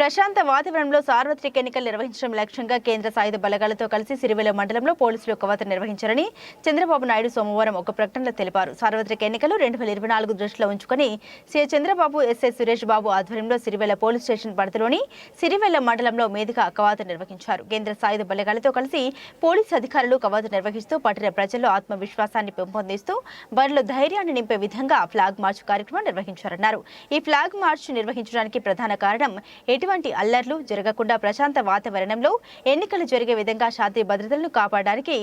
ప్రశాంత వాతావరణంలో సార్వత్రిక ఎన్నికలు నిర్వహించడం లక్ష్యంగా కేంద్ర సాయుధ బలగాలతో కలిసి సిరివెల మండలంలో పోలీసులు కవాతు నిర్వహించారని చంద్రబాబు నాయుడు సోమవారం ఒక ప్రకటనలో తెలిపారు. సార్వత్రిక ఎన్నికలు రెండు వేల ఇరవై నాలుగు దృష్టిలో ఉంచుకుని సీఎం చంద్రబాబు ఎస్ఐ సురేష్ బాబు ఆధ్వర్యంలో సిరివెల పోలీస్ స్టేషన్ పరిధిలోని సిరివెల మండలంలో మీదుగా కవాతు నిర్వహించారు. కేంద్ర సాయుధ బలగాలతో కలిసి పోలీసు అధికారులు కవాతు నిర్వహిస్తూ పట్టిన ప్రజల్లో ఆత్మవిశ్వాసాన్ని పెంపొందిస్తూ బరిలో ధైర్యాన్ని నింపే విధంగా ఫ్లాగ్ మార్చ్ కార్యక్రమం నిర్వహించారన్నారు. ఈ ఫ్లాగ్ మార్చ్ నిర్వహించడానికి ప్రధాన కారణం ఎటువంటి అల్లర్లు జరగకుండా ప్రశాంత వాతావరణంలో ఎన్నికలు జరిగే విధంగా శాంతి భద్రతలను కాపాడడానికి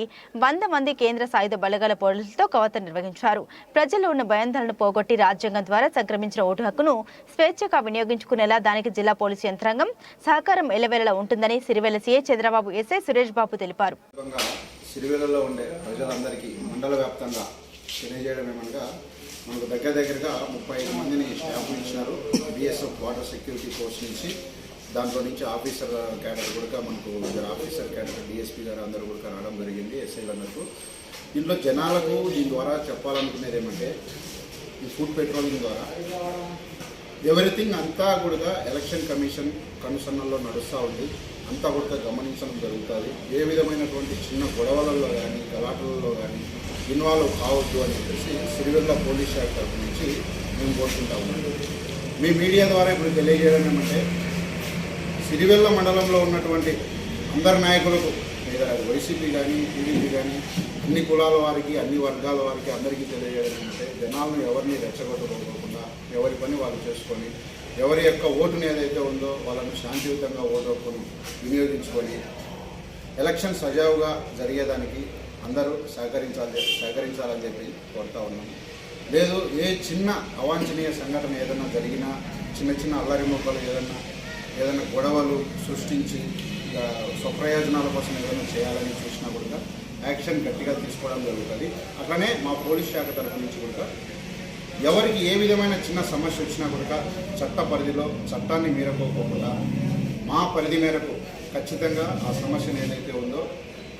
వంద మంది కేంద్ర సాయుధ బలగాల పోలీసులతో కవాతు నిర్వహించారు. ప్రజల్లో ఉన్న భయాందోళనను పోగొట్టి రాజ్యాంగం ద్వారా సంక్రమించిన ఓటు హక్కును స్వేచ్ఛగా వినియోగించుకునేలా దానికి జిల్లా పోలీసు యంత్రాంగం సహకారం ఎల్లవేళలా ఉంటుందని సిరివెల్ల సీఏ చంద్రబాబు ఎస్ఐ సురేష్ బాబు తెలిపారు. సిరివెల్లలో ఉండే ప్రజలందరికీ మండల వ్యాప్తంగా తెలియజేయడం ఏమనగా మనకు దగ్గర దగ్గరగా ముప్పై ఐదు మందిని స్టాఫ్ ఇచ్చినారు. బిఎస్ఎఫ్ వాటర్ సెక్యూరిటీ ఫోర్స్ నుంచి దాంట్లో నుంచి ఆఫీసర్ క్యాడర్ కూడా మనకు ఆఫీసర్ క్యాడర్ డిఎస్పీ గారు అందరూ కూడా రావడం జరిగింది ఎస్ఐలందరికీ దీంట్లో జనాలకు దీని ద్వారా చెప్పాలనుకునేది ఏమంటే ఈ ఫుడ్ పెట్రోలింగ్ ద్వారా. ఎవ్రీథింగ్ అంతా కూడా ఎలక్షన్ కమిషన్ కనుసన్నల్లో నడుస్తూ ఉంది. అంతా కూడా గమనించడం జరుగుతుంది. ఏ విధమైనటువంటి చిన్న గొడవలలో కానీ గలాటలలో కానీ ఇన్వాల్వ్ కావద్దు అని చెప్పేసి సిరివెల్ల పోలీస్ శాఖ తరఫు నుంచి మేము కోరుకుంటా ఉన్నాం. మీ మీడియా ద్వారా ఇప్పుడు తెలియజేయడం ఏమంటే సిరివెల్ల మండలంలో ఉన్నటువంటి అందరి నాయకులకు లేదా వైసీపీ కానీ టీడీపీ కానీ అన్ని కులాల వారికి అన్ని వర్గాల వారికి అందరికీ తెలియజేయాలంటే జనాలను ఎవరిని రెచ్చగొట్టుకోకుండా ఎవరి పని వాళ్ళు చేసుకొని ఎవరి యొక్క ఓటుని ఏదైతే ఉందో వాళ్ళను శాంతియుతంగా ఓటుకొని వినియోగించుకొని ఎలక్షన్ సజావుగా జరిగేదానికి అందరూ సహకరించాలి సహకరించాలని చెప్పి కోరుతా ఉన్నాం. లేదు ఏ చిన్న అవాంఛనీయ సంఘటన ఏదైనా జరిగినా చిన్న చిన్న అల్లరి మొక్కలు ఏదైనా ఏదైనా గొడవలు సృష్టించి స్వప్రయోజనాల కోసం ఏదైనా చేయాలని చూసినా కూడా యాక్షన్ గట్టిగా తీసుకోవడం జరుగుతుంది. అట్లనే మా పోలీస్ శాఖ తరఫు నుంచి కూడా ఎవరికి ఏ విధమైన చిన్న సమస్య వచ్చినా కూడా చట్ట పరిధిలో చట్టాన్ని మీరకోకుండా మా పరిధి మేరకు ఖచ్చితంగా ఆ సమస్యను ఏదైతే ఉందో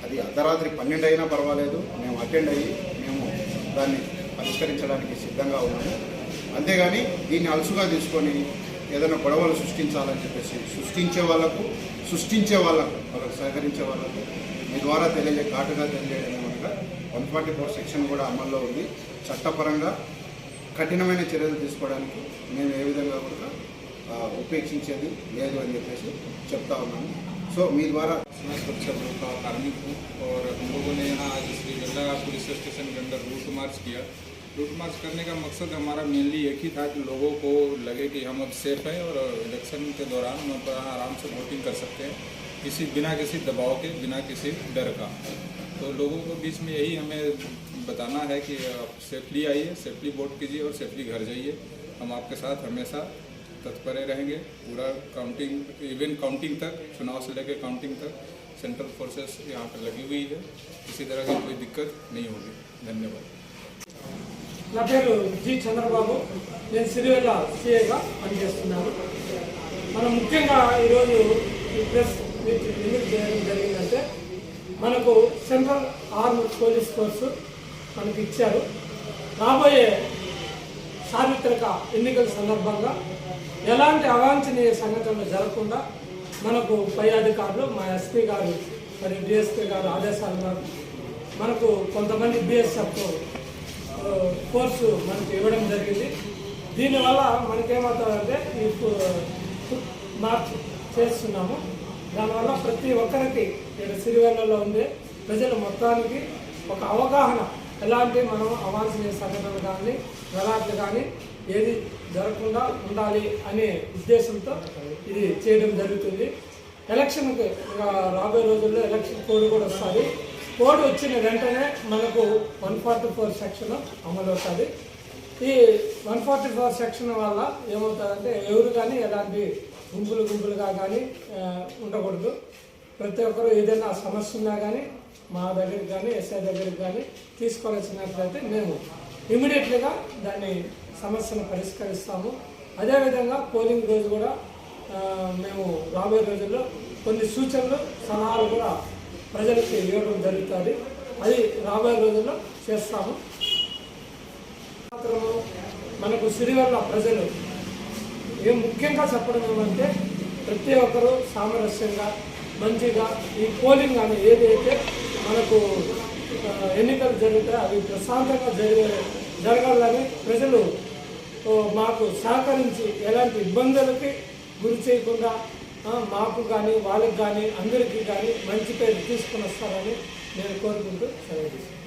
అది అర్ధరాత్రి పన్నెండు అయినా పర్వాలేదు మేము అటెండ్ అయ్యి మేము దాన్ని పరిష్కరించడానికి సిద్ధంగా ఉన్నాము. అంతేగాని దీన్ని అలసుగా తీసుకొని ఏదైనా గొడవలు సృష్టించాలని చెప్పేసి సృష్టించే వాళ్ళకు సృష్టించే వాళ్ళకు వాళ్ళకు సహకరించే వాళ్ళకు మీ ద్వారా తెలియజే ఘాటుగా తెలియజేయడం ఏమనగా వన్ ఫార్టీ ఫోర్ సెక్షన్ కూడా అమల్లో ఉంది చట్టపరంగా కఠినమైన చర్యలు తీసుకోవడానికి మేము ఏ విధంగా కూడా ఆ, ఉపేక్షించేది లేదు అని చెప్పేసి చెప్తా ఉన్నాము సో మీ ద్వారా मैं सुरक्षा बल का कार्मिक हूँ और हम लोगों ने यहाँ आज श्री गंगा पुलिस स्टेशन के अंदर रूट मार्च किया रूट मार्च करने का मकसद हमारा मेनली एक ही था कि लोगों को लगे कि हम अब सेफ़ हैं और इलेक्शन के दौरान हम आराम से वोटिंग कर सकते हैं, किसी बिना किसी दबाव के, बिना किसी डर का। तो लोगों को बीच में यही हमें बताना है कि आप सेफली आइए सेफली वोट कीजिए और सेफली घर जाइए। हम आपके साथ हमेशा तत्पर रहेंगे। पूरा काउंटिंग इवन काउंटिंग तक, चुनाव से लेकर काउंटिंग तक सेंट्रल फोर्सेस यहाँ पर लगी हुई है। किसी तरह की कोई दिक्कत नहीं होगी। धन्यवाद। నా పేరు జి చంద్రబాబు. నేను సిరివెల్ల సిఏగా పనిచేస్తున్నాను. మనం ముఖ్యంగా ఈరోజు ఈ ప్రెస్ మీట్ ఎందుకు చేయడం జరిగిందంటే మనకు సెంట్రల్ ఆర్మ్ పోలీస్ కోర్సు మనకి ఇచ్చారు. రాబోయే సార్వత్రిక ఎన్నికల సందర్భంగా ఎలాంటి అవాంఛనీయ సంఘటనలు జరగకుండా మనకు పై అధికారులు మా ఎస్పీ గారు మరియు డిఎస్పీ గారు ఆదేశాల మనకు కొంతమంది బిఎస్ఎఫ్ కోర్సు మనకి ఇవ్వడం జరిగింది. దీనివల్ల మనకేమవుతుందంటే ఈ మార్చ్ చేస్తున్నాము. దానివల్ల ప్రతి ఒక్కరికి ఇక్కడ సిరివెల్లలో ఉండే ప్రజలు మొత్తానికి ఒక అవగాహన ఎలాంటి మనం అవాంఛనీయ సంఘటనలు కానీ గలాట్లు కానీ ఏది జరగకుండా ఉండాలి అనే ఉద్దేశంతో ఇది చేయడం జరుగుతుంది. ఎలక్షన్కి రాబోయే రోజుల్లో ఎలక్షన్ కోడ్ కూడా వస్తుంది. కోడ్ వచ్చిన వెంటనే మనకు వన్ ఫార్టీ ఫోర్ సెక్షన్ అమలు అవుతుంది. ఈ వన్ ఫార్టీ ఫోర్ సెక్షన్ వల్ల ఏమవుతుందంటే ఎవరు కానీ ఎలాంటి గుంపులు గుంపులుగా కానీ ఉండకూడదు. ప్రతి ఒక్కరు ఏదైనా సమస్య ఉన్నా కానీ మా దగ్గరికి కానీ ఎస్ఐ దగ్గరికి కానీ తీసుకోవాల్సినట్లయితే మేము ఇమీడియట్లీగా దాన్ని సమస్యను పరిష్కరిస్తాము. అదేవిధంగా పోలింగ్ రోజు కూడా మేము రాబోయే రోజుల్లో కొన్ని సూచనలు సలహాలు కూడా ప్రజలకి ఇవ్వడం జరుగుతుంది. అది రాబోయే రోజుల్లో చేస్తాము. మనకు సిరివల్ల ప్రజలు ఏం ముఖ్యంగా చెప్పడం ఏమంటే ప్రతి ఒక్కరూ సామరస్యంగా మంచిగా ఈ పోలింగ్ అని ఏదైతే మనకు ఎన్నికలు జరుగుతాయో అవి ప్రశాంతంగా జరిగే జరగాలని ప్రజలు మాకు సహకరించి ఎలాంటి ఇబ్బందులకి గురి చేయకుండా మాకు కానీ వాళ్ళకి కానీ అందరికీ కానీ మంచి పేరు తీసుకుని వస్తారని నేను కోరుకుంటూ సెలవు తీసుకుంటాను